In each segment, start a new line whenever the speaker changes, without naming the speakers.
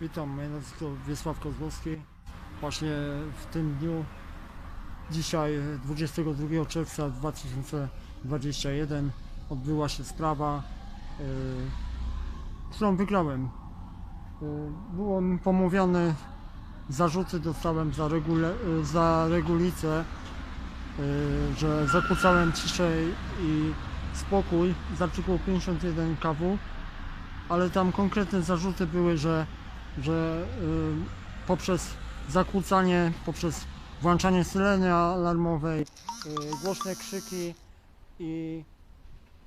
Witam, moje nazwisko Wiesław Kozłowski. Właśnie w tym dniu, dzisiaj e, 22 czerwca 2021 odbyła się sprawa, e, którą wygrałem. E, było mi pomówione, zarzuty dostałem za, regule, e, za regulicę, e, że zakłócałem ciszę i spokój z artykułu 51 KW ale tam konkretne zarzuty były, że, że y, poprzez zakłócanie, poprzez włączanie syreny alarmowej, y, głośne krzyki i,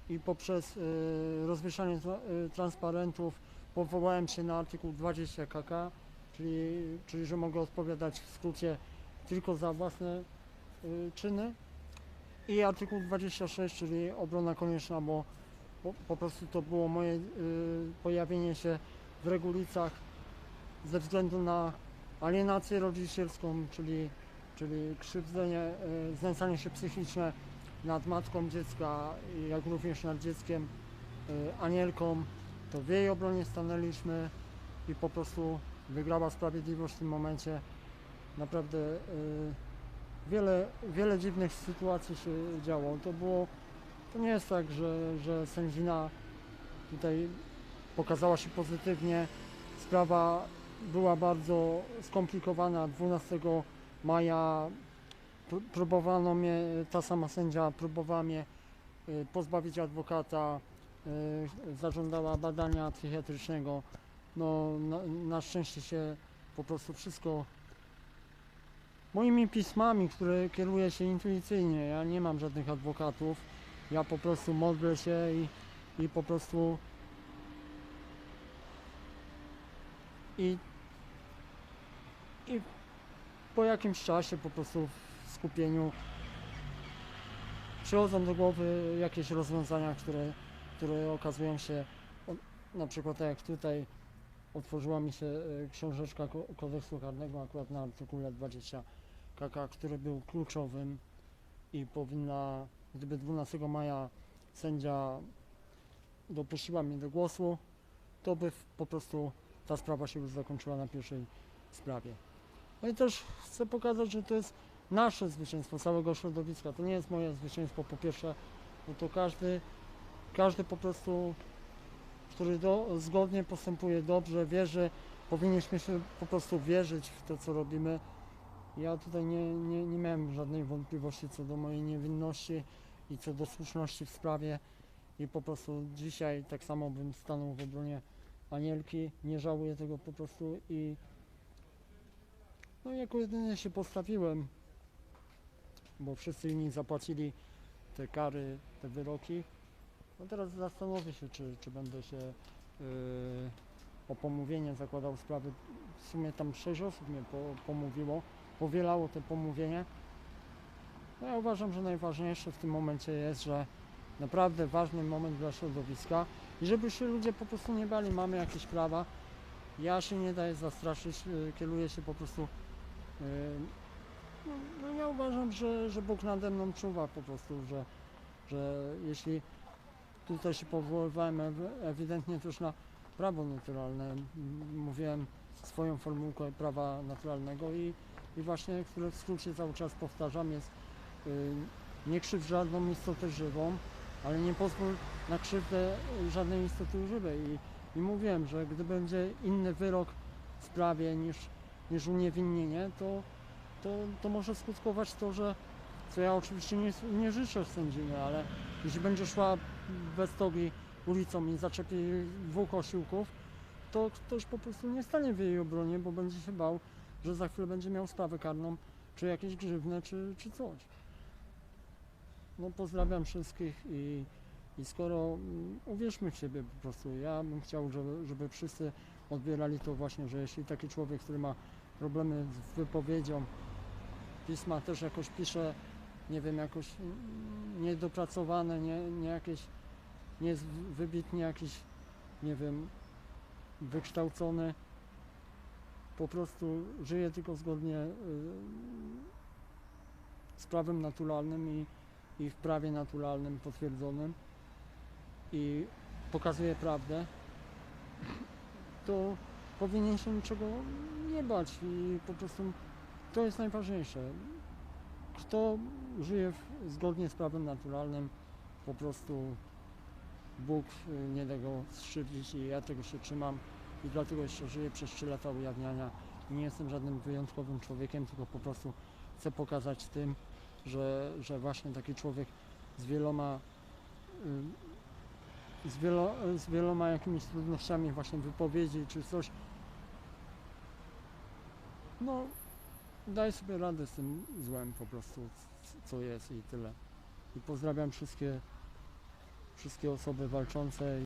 i poprzez y, rozwieszanie tra, transparentów powołałem się na artykuł 20 KK, czyli, czyli że mogę odpowiadać w skrócie tylko za własne czyny. I artykuł 26, czyli obrona konieczna, bo po, po prostu to było moje y, pojawienie się w Regulicach ze względu na alienację rodzicielską, czyli, czyli krzywdzenie, y, znęcanie się psychiczne nad matką dziecka, jak również nad dzieckiem y, Anielką. To w jej obronie stanęliśmy i po prostu wygrała sprawiedliwość w tym momencie. Naprawdę y, wiele, wiele dziwnych sytuacji się działo. To było to nie jest tak, że, że sędzina tutaj pokazała się pozytywnie. Sprawa była bardzo skomplikowana. 12 maja pró- próbowano mnie, ta sama sędzia próbowała mnie y, pozbawić adwokata, y, zażądała badania psychiatrycznego. No, na, na szczęście się po prostu wszystko moimi pismami, które kieruję się intuicyjnie. Ja nie mam żadnych adwokatów. Ja po prostu modlę się i, i po prostu i, i po jakimś czasie po prostu w skupieniu przychodzą do głowy jakieś rozwiązania, które, które okazują się na przykład tak jak tutaj otworzyła mi się e, książeczka ko- kodeksu karnego akurat na artykule 20 KK, który był kluczowym i powinna gdyby 12 maja sędzia dopuściła mnie do głosu, to by po prostu ta sprawa się już zakończyła na pierwszej sprawie. No i też chcę pokazać, że to jest nasze zwycięstwo całego środowiska. To nie jest moje zwycięstwo po pierwsze, bo to każdy, każdy po prostu, który do, zgodnie postępuje dobrze, wierzy, powinniśmy się po prostu wierzyć w to, co robimy. Ja tutaj nie, nie, nie miałem żadnej wątpliwości co do mojej niewinności i co do słuszności w sprawie i po prostu dzisiaj tak samo bym stanął w obronie Anielki, nie żałuję tego po prostu i no jako jedyny się postawiłem, bo wszyscy inni zapłacili te kary, te wyroki. No teraz zastanowię się, czy, czy będę się yy, o pomówienie zakładał sprawy. W sumie tam sześć osób mnie po, pomówiło powielało te pomówienie. No ja uważam, że najważniejsze w tym momencie jest, że naprawdę ważny moment dla środowiska i żeby się ludzie po prostu nie bali, mamy jakieś prawa. Ja się nie daję zastraszyć, y, kieruję się po prostu. Y, No, no ja uważam, że, że Bóg nade mną czuwa po prostu, że, że jeśli tutaj się powoływałem ew- ewidentnie też na prawo naturalne, mówiłem swoją formułkę prawa naturalnego i i właśnie, które w skrócie cały czas powtarzam, jest y, nie krzywdź żadną istotę żywą, ale nie pozwól na krzywdę żadnej istoty żywej. I, I mówiłem, że gdy będzie inny wyrok w sprawie niż, niż uniewinnienie, to, to, to może skutkować to, że co ja oczywiście nie, nie życzę sędzinie, ale jeśli będzie szła bez togi ulicą i zaczepi dwóch osiłków, to ktoś po prostu nie stanie w jej obronie, bo będzie się bał, że za chwilę będzie miał sprawę karną, czy jakieś grzywne, czy, czy coś. No pozdrawiam wszystkich i, i skoro mm, uwierzmy w siebie po prostu, ja bym chciał, żeby, żeby wszyscy odbierali to właśnie, że jeśli taki człowiek, który ma problemy z wypowiedzią, pisma też jakoś pisze, nie wiem, jakoś niedopracowane, nie, nie jakieś, nie wybitnie jakiś, nie wiem, wykształcony, po prostu żyje tylko zgodnie y, z prawem naturalnym i, i w prawie naturalnym potwierdzonym. I pokazuje prawdę, to, powinien się niczego nie bać i po prostu to jest najważniejsze. Kto żyje w, zgodnie z prawem naturalnym, po prostu Bóg y, nie da go skrzywdzić i ja tego się trzymam i dlatego jeszcze żyję przez 3 lata ujawniania i nie jestem żadnym wyjątkowym człowiekiem, tylko po prostu chcę pokazać tym, że, że właśnie taki człowiek z wieloma y, z, wielo, z wieloma jakimiś trudnościami właśnie wypowiedzi czy coś no daj sobie radę z tym złem po prostu co jest i tyle. I pozdrawiam wszystkie wszystkie osoby walczące